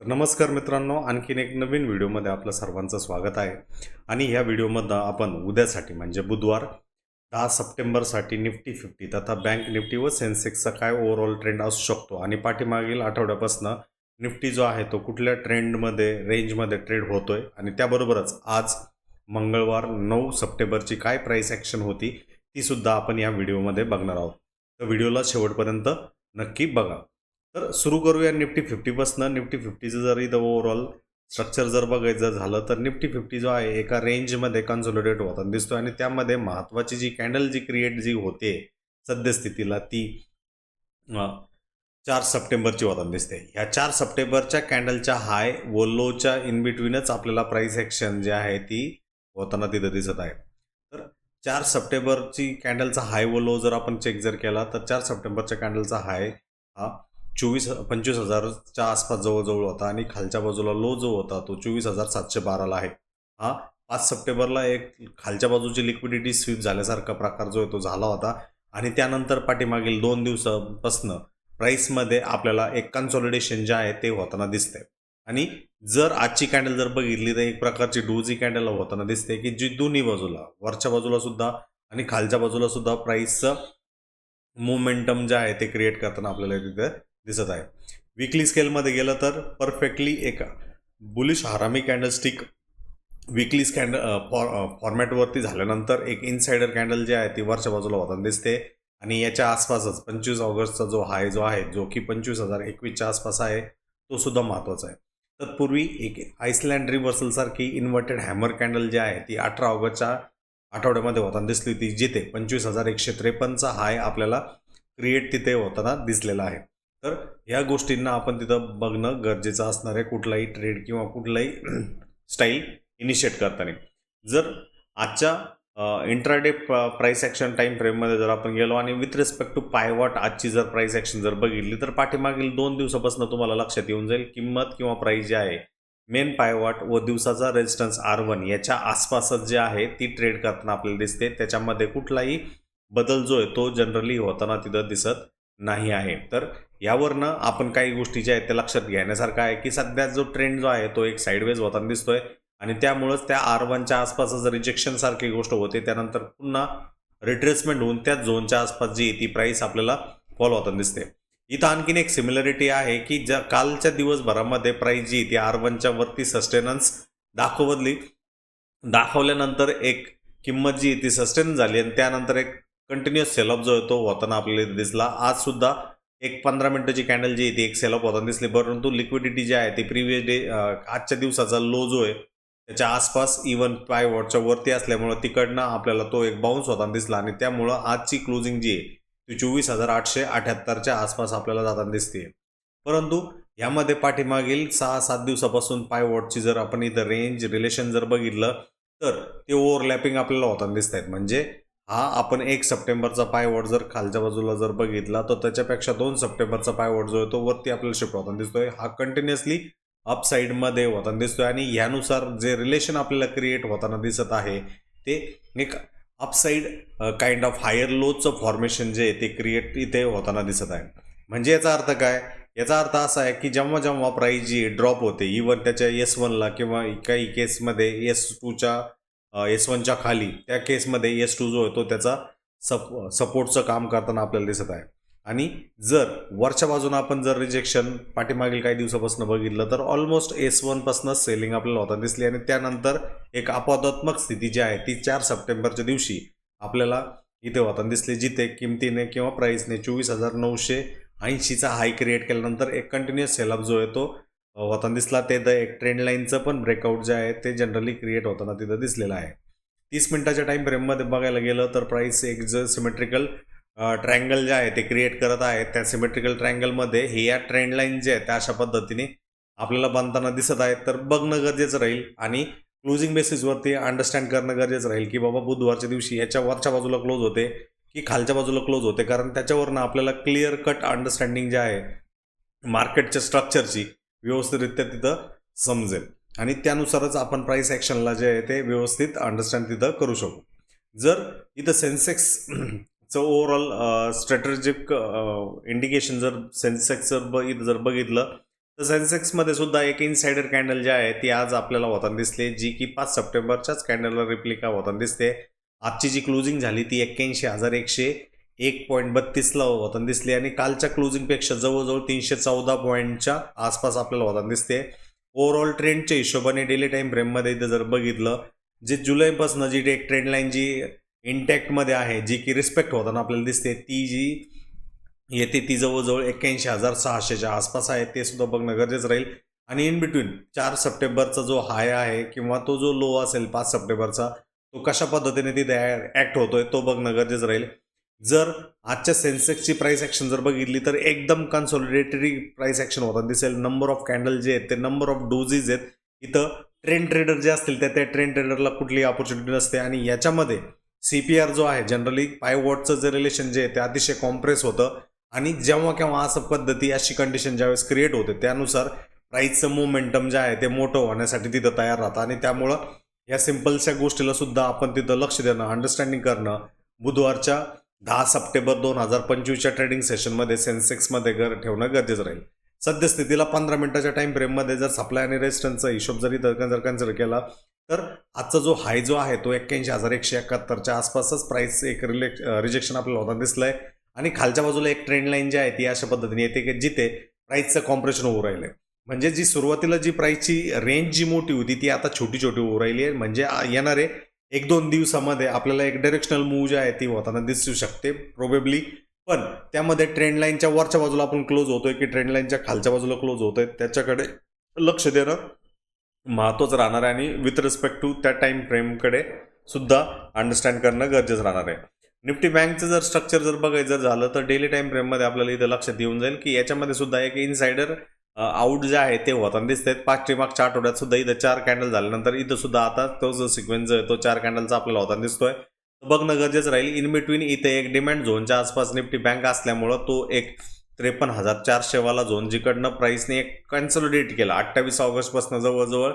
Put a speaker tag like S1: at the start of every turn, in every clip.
S1: नमस्कार मित्रांनो आणखीन एक नवीन व्हिडिओमध्ये आपलं सर्वांचं स्वागत आहे. आणि ह्या व्हिडिओमधनं आपण उद्यासाठी म्हणजे बुधवार दहा सप्टेंबरसाठी निफ्टी फिफ्टी तथा बँक निफ्टी व सेन्सेक्सचा काय ओव्हरऑल ट्रेंड असू शकतो? आणि पाठीमागील आठवड्यापासून निफ्टी जो आहे तो कुठल्या ट्रेंडमध्ये रेंजमध्ये ट्रेड होतोय? आणि त्याबरोबरच आज मंगळवार नऊ सप्टेंबरची काय प्राईस ॲक्शन होती ती सुद्धा आपण या व्हिडिओमध्ये बघणार आहोत. तर व्हिडिओला शेवटपर्यंत नक्की बघा. तर सुरू करूया निफ्टी फिफ्टीपासनं निफ्टी फिफ्टीचं जर इथं ओव्हरऑल स्ट्रक्चर जर बघायचं झालं तर निफ्टी फिफ्टी जो आहे एका रेंजमध्ये कन्सोलिडेट होताना दिसतो आणि त्यामध्ये महत्त्वाची जी कॅन्डल जी क्रिएट जी होते सद्यस्थितीला ती चार सप्टेंबरची होताना दिसते. ह्या चार सप्टेंबरच्या कॅन्डलच्या हाय व लोच्या इन बिटवीनच आपल्याला प्राईस ॲक्शन जे आहे ती होताना तिथं दिसत आहे. तर चार सप्टेंबरची कॅन्डलचा हाय व लो जर आपण चेक जर केला तर चार सप्टेंबरच्या कॅन्डलचा हाय हा चोवीस पंचवीस हजारच्या आसपास जवळजवळ होता आणि खालच्या बाजूला लो जो होता तो चोवीस हजार सातशे बाराला आहे. हा पाच सप्टेंबरला एक खालच्या बाजूची लिक्विडिटी स्वीप झाल्यासारखा प्रकार जो आहे तो झाला होता आणि त्यानंतर पाठीमागील दोन दिवसापासनं प्राईसमध्ये आपल्याला एक कन्सॉलिडेशन जे आहे ते होताना दिसतंय. आणि जर आजची कॅन्डल जर बघितली तर एक प्रकारची डोजी कॅन्डल होताना दिसते की जी दोन्ही बाजूला वरच्या बाजूला सुद्धा आणि खालच्या बाजूला सुद्धा प्राईसचं मोमेंटम जे आहे ते क्रिएट करताना आपल्याला तिथे दिसत आहे. विकली स्केलमध्ये गेलं तर परफेक्टली एक bullish harami candlestick weekly scanned for फॉर्मॅटवरती झाल्यानंतर एक इनसाइडर कॅन्डल जे आहे ती वरच्या बाजूला होताना दिसते. आणि याच्या आसपासच पंचवीस ऑगस्टचा जो हाय जो आहे जो की पंचवीस हजार एकवीसच्या आसपास आहे तो सुद्धा महत्त्वाचा आहे. तत्पूर्वी एक आईसलँड रिव्हर्सलसारखी इन्व्हर्टेड हॅमर कॅन्डल जी आहे ती अठरा ऑगस्टच्या आठवड्यामध्ये होताना दिसली होती जिथे पंचवीस हजार एकशे त्रेपन्नचा हाय आपल्याला क्रिएट तिथे होताना दिसलेला आहे. तर ह्या गोष्टींना आपण तिथं बघणं गरजेचं असणार आहे कुठलाही ट्रेड किंवा कुठलाही स्टाईल इनिशिएट करताना. जर आजच्या इंट्राडे प्राईस ॲक्शन टाईम फ्रेममध्ये जर आपण गेलो आणि विथ रिस्पेक्ट टू पायवॉट आजची जर प्राईस ॲक्शन जर बघितली तर पाठीमागील दोन दिवसापासून तुम्हाला लक्षात येऊन जाईल किंमत किंवा प्राईस जी आहे मेन पायवॉट व दिवसाचा रेजिस्टन्स आर वन याच्या आसपासच जे आहे ती ट्रेड करताना आपल्याला दिसते. त्याच्यामध्ये कुठलाही बदल जो आहे तो जनरली होताना तिथं दिसत नाही आहे. तर यावरनं आपण काही गोष्टी ज्या आहेत त्या लक्षात घेण्यासारखं आहे की सध्या जो ट्रेंड जो आहे तो एक साईडवेज होताना दिसतोय. आणि त्यामुळंच त्या आर वनच्या आसपासच रिजेक्शन सारखी गोष्ट होते त्यानंतर पुन्हा रिट्रेसमेंट होऊन त्या झोनच्या आसपास जी ती प्राईस आपल्याला फॉलो होताना दिसते. इथं आणखीन एक सिमिलरिटी आहे की ज्या कालच्या दिवसभरामध्ये प्राईस जी ती आर वनच्या वरती सस्टेनन्स दाखवली. दाखवल्यानंतर एक किंमत जी ती सस्टेन झाली आणि त्यानंतर एक कंटिन्युअस सेलअप जो आहे तो होताना आपल्याला दिसला. आज सुद्धा एक पंधरा मिनिटाची कॅन्डल जी आहे ती एक सेलअप होताना दिसली. परंतु लिक्विडिटी जी आहे ती प्रिव्हियस डे आजच्या दिवसाचा लो जो आहे त्याच्या आसपास इवन पाय वॉटच्या वरती असल्यामुळं तिकडनं आपल्याला तो एक बाउन्स होताना दिसला आणि त्यामुळं आजची क्लोजिंग जी आहे ती चोवीस हजार आठशे अठ्याहत्तरच्या आसपास आपल्याला जाताना दिसते परंतु यामध्ये पाठीमागील सहा सात दिवसापासून पाय वॉटची जर आपण इथं रेंज रिलेशन जर बघितलं तर ते ओव्हरलॅपिंग आपल्याला होताना दिसत आहेत म्हणजे हा आपण एक सप्टेंबरचा पायवॉट जर खालच्या बाजूला जर बघितला तर त्याच्यापेक्षा दोन सप्टेंबरचा पायवॉट जो आहे तो वरती आपल्याला शिफ्ट होताना दिसतोय. हा कंटिन्युअसली अप साईडमध्ये होताना दिसतोय आणि ह्यानुसार जे रिलेशन आपल्याला क्रिएट होताना दिसत आहे ते एक upside kind of higher lows formation जे आहे ते क्रिएट इथे होताना दिसत आहे. म्हणजे याचा अर्थ काय? याचा अर्थ असा आहे की जेव्हा जेव्हा प्राईस जी ड्रॉप होते इवन त्याच्या एस वनला किंवा काही केसमध्ये एस टूच्या एस वनच्या खाली त्या केसमध्ये एस टू जो आहे तो त्याचा सप सपोर्टचं काम करताना आपल्याला दिसत आहे. आणि जर वरच्या बाजूनं आपण जर रिजेक्शन पाठीमागील काही दिवसापासून बघितलं तर ऑलमोस्ट एस वनपासून सेलिंग आपल्याला होताना दिसली आणि त्यानंतर एक अपवादात्मक स्थिती जी आहे ती चार सप्टेंबरच्या दिवशी आपल्याला इथे होताना दिसली जिथे किमतीने किंवा प्राईसने चोवीस हजार नऊशे ऐंशीचा हाय क्रिएट केल्यानंतर एक कंटिन्युअस सेलअप जो आहे तो होताना दिसला ते द एक ट्रेंड लाईनचं पण ब्रेकआउट जे आहे ते जनरली क्रिएट होताना तिथं दिसलेलं आहे. तीस मिनिटाच्या टाईम फ्रेममध्ये बघायला गेलं तर प्राईस एक जर सिमेट्रिकल ट्रँगल जे आहे ते क्रिएट करत आहे त्या सिमेट्रिकल ट्रँगलमध्ये हे या ट्रेंड लाईन जे आहे त्या अशा पद्धतीने आपल्याला बांधताना दिसत आहेत तर बघणं गरजेचं राहील आणि क्लोजिंग बेसिसवरती अंडरस्टँड करणं गरजेचं राहील की बाबा बुधवारच्या दिवशी याच्या वरच्या बाजूला क्लोज होते की खालच्या बाजूला क्लोज होते. कारण त्याच्यावरनं आपल्याला क्लिअर कट अंडरस्टँडिंग जे आहे मार्केटच्या स्ट्रक्चरची व्यवस्थितरित्या तिथं समजेल. आणि त्यानुसारच आपण प्राईस ॲक्शनला जे आहे ते व्यवस्थित अंडरस्टँड तिथं करू शकू. जर इथं सेन्सेक्सचं ओव्हरऑल स्ट्रॅटेजिक इंडिकेशन जर सेन्सेक्स जर ब इथं जर बघितलं तर सेन्सेक्समध्ये सुद्धा एक इनसाइडर कॅन्डल जे आहे ती आज आपल्याला होताना दिसली. जी की पाच सप्टेंबरच्याच कॅन्डलला रिप्लिका होताना दिसते. आजची जी क्लोजिंग झाली ती एक्क्याऐंशी हजार एकशे एक पॉईंट बत्तीसला होताना दिसली आणि कालच्या क्लोजिंगपेक्षा जवळजवळ तीनशे चौदा पॉईंटच्या आसपास आपल्याला होताना दिसते. ओव्हरऑल ट्रेंडच्या हिशोबाने डेली टाईम फ्रेममध्ये इथं जर बघितलं जे जुलैपासून जी एक ट्रेंड लाईन जी इंटॅक्टमध्ये आहे जी की रिस्पेक्ट होताना आपल्याला दिसते ती जी येते ती जवळजवळ एक्क्याऐंशी हजार सहाशेच्या आसपास आहे ते सुद्धा बघणं गरजेचं राहील. आणि इन बिटवीन चार सप्टेंबरचा जो हाय आहे किंवा तो जो लो असेल पाच सप्टेंबरचा तो कशा पद्धतीने तिथे ॲक्ट होतोय तो बघणं गरजेचं राहील. जर आजच्या सेन्सेक्सची प्राईस ॲक्शन जर बघितली तर एकदम कन्सॉलिडेटरी प्राईस ॲक्शन होताना दिसेल नंबर ऑफ कॅन्डल जे आहेत ते नंबर ऑफ डोजीज आहेत. इथं ट्रेंड ट्रेडर जे असतील त्या त्या ट्रेंड ट्रेडरला कुठली ऑपॉर्च्युनिटी नसते. आणि याच्यामध्ये सी पी आर जो आहे जनरली पाय वॉटचं जे रिलेशन जे आहे ते अतिशय कॉम्प्रेस होतं. आणि जेव्हा केव्हा असं पद्धती अशी कंडिशन ज्यावेळेस क्रिएट होते त्यानुसार प्राईसचं मोमेंटम जे आहे ते मोठं होण्यासाठी तिथं तयार राहतं. आणि त्यामुळं या सिम्पलच्या गोष्टीला सुद्धा आपण तिथं लक्ष देणं अंडरस्टँडिंग करणं बुधवारच्या दहा सप्टेंबर दोन हजार पंचवीसच्या ट्रेडिंग सेशनमध्ये सेन्सेक्समध्ये घर ठेवणं गरजेचं राहील. सद्यस्थितीला पंधरा मिनिटाच्या टाईम फ्रेममध्ये जर सप्लाय आणि रेजिस्टन्सचा हिशोब जरी जर जर कन्सिडर केला तर आजचा जो हाय जो आहे तो एक्क्याऐंशी हजार एकशे एकाहत्तरच्या आसपासच प्राईस एक रिले रिजेक्शन आपल्याला होताना दिसलं आहे आणि खालच्या बाजूला एक ट्रेंड लाईन जी आहे ती अशा पद्धतीने येते की जिथे प्राईसचं कॉम्प्रेशन होऊ राहिलं आहे म्हणजे जी सुरुवातीला जी प्राईसची रेंज जी मोठी होती ती आता छोटी छोटी होऊ राहिली आहे. म्हणजे येणारे एक दोन दिवसामध्ये आपल्याला एक डायरेक्शनल मूव जी आहे ती होताना दिसू शकते प्रोबेबली पण त्यामध्ये ट्रेंड लाईनच्या वरच्या बाजूला आपण क्लोज होतोय की ट्रेंड लाईनच्या खालच्या बाजूला क्लोज होतोय त्याच्याकडे लक्ष देणं महत्त्वाचं राहणार आहे आणि विथ रिस्पेक्ट टू त्या टाईम फ्रेमकडे सुद्धा अंडरस्टँड करणं गरजेचं राहणार आहे. निफ्टी बँकचं जर स्ट्रक्चर जर बघायचं जर झालं तर डेली टाईम फ्रेममध्ये आपल्याला इथं लक्षात येऊन जाईल की याच्यामध्ये सुद्धा एक इनसायडर आउट जे आहे ते होताना दिसत आहेत पाचशे मागच्या आठवड्यात सुद्धा इथं चार कॅन्डल झाल्यानंतर इथं सुद्धा आता तो जो सिक्वेन्स आहे तो चार कॅन्डलचा आपल्याला होताना दिसतोय. बघणं गरजेचं राहील इन बिटवीन इथे एक डिमांड झोनच्या आसपास निफ्टी बँक असल्यामुळं तो एक त्रेपन्न हजार चारशेवाला झोन जिकडनं प्राईसने एक कन्सोलिडेट केला. अठ्ठावीस ऑगस्टपासून जवळजवळ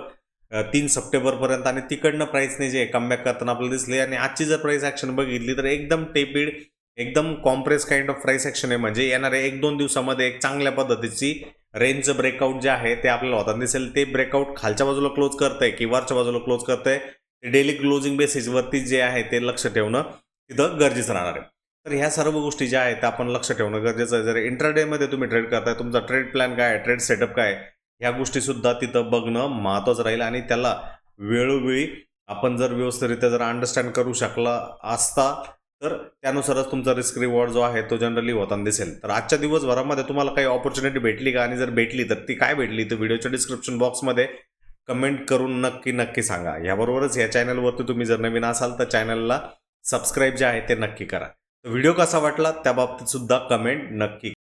S1: तीन सप्टेंबरपर्यंत आणि तिकडनं प्राईसने जे कमबॅक करताना आपल्याला दिसले. आणि आजची जर प्राईस ॲक्शन बघितली तर एकदम टेपिड एकदम compress kind of price action आहे. म्हणजे येणाऱ्या एक दोन दिवसामध्ये एक चांगल्या पद्धतीची रेंजचं ब्रेकआउट जे आहे ते आपल्याला होताना दिसेल ते ब्रेकआउट खालच्या बाजूला क्लोज करतंय की वरच्या बाजूला क्लोज करतंय. ते डेली क्लोजिंग बेसिसवरती जे आहे ते लक्ष ठेवणं तिथं गरजेचं राहणार आहे. तर ह्या सर्व गोष्टी ज्या आहेत त्या आपण लक्ष ठेवणं गरजेचं आहे. जर इंटरडेमध्ये तुम्ही ट्रेड करताय तुमचा ट्रेड प्लॅन काय आहे ट्रेड सेटअप काय ह्या गोष्टीसुद्धा तिथं बघणं महत्त्वाचं राहील आणि त्याला वेळोवेळी आपण जर व्यवस्थितरित्या जर अंडरस्टँड करू शकला असता तर त्यानुसारच तुमचा रिस्क रिवॉर्ड जो आहे तो जनरली होताना दिसेल. तर आजच्या दिवसभरामध्ये तुम्हाला काही ऑपॉर्च्युनिटी भेटली का? आणि जर भेटली तर ती काय भेटली? तर व्हिडिओच्या डिस्क्रिप्शन बॉक्समध्ये कमेंट करून नक्की नक्की सांगा. याबरोबरच या चॅनलवरती तुम्ही जर नवीन असाल तर चॅनलला सबस्क्राईब जे आहे ते नक्की करा. व्हिडिओ कसा वाटला? त्याबाबतीत सुद्धा कमेंट नक्की